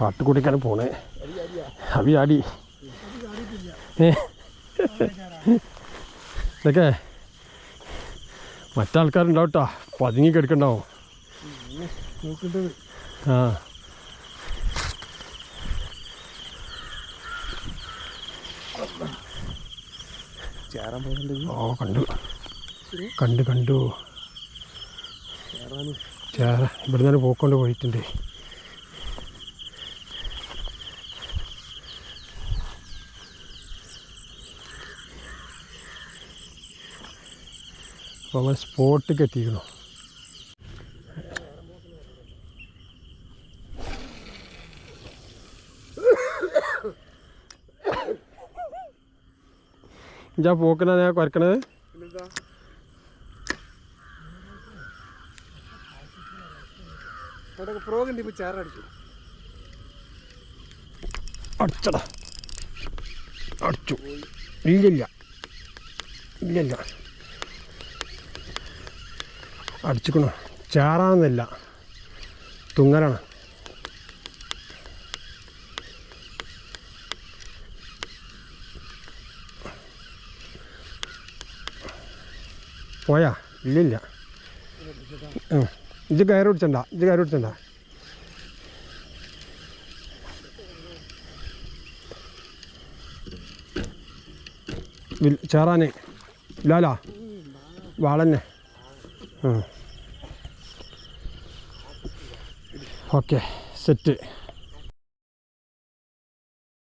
കാട്ടുകൂടിക്കാണ് പോണേ. അവി ആടി. ഇതൊക്കെ മറ്റാൾക്കാരുണ്ടാവും കേട്ടോ പതുങ്ങി കിടക്കണ്ടാവും. ആ. ഓ കണ്ടു. കണ്ടു കണ്ടു. ചേരാൻ. ചേര. ഇവിടെ നിന്ന് പോക്കൊണ്ട് പോയിട്ടുണ്ട്. അപ്പോൾ നമ്മൾ സ്പോട്ടിലേക്ക് എത്തിക്കണം ഞാൻ പോക്കണ ഞാൻ കുരക്കണത് അടിച്ചടാ. അടിച്ചു. ഇല്ലില്ല. ഇല്ലില്ല. അടിച്ചിക്കണോ? ചാറാന്നില്ല തുങ്ങലാണ്. പോയാ? ഇല്ലില്ല. ഇത് കയറി പിടിച്ചണ്ട. ഇത് കയറി പിടിച്ചണ്ട. ചേറാനേ. ചേറാനെ വാളന്നെ. Okay set.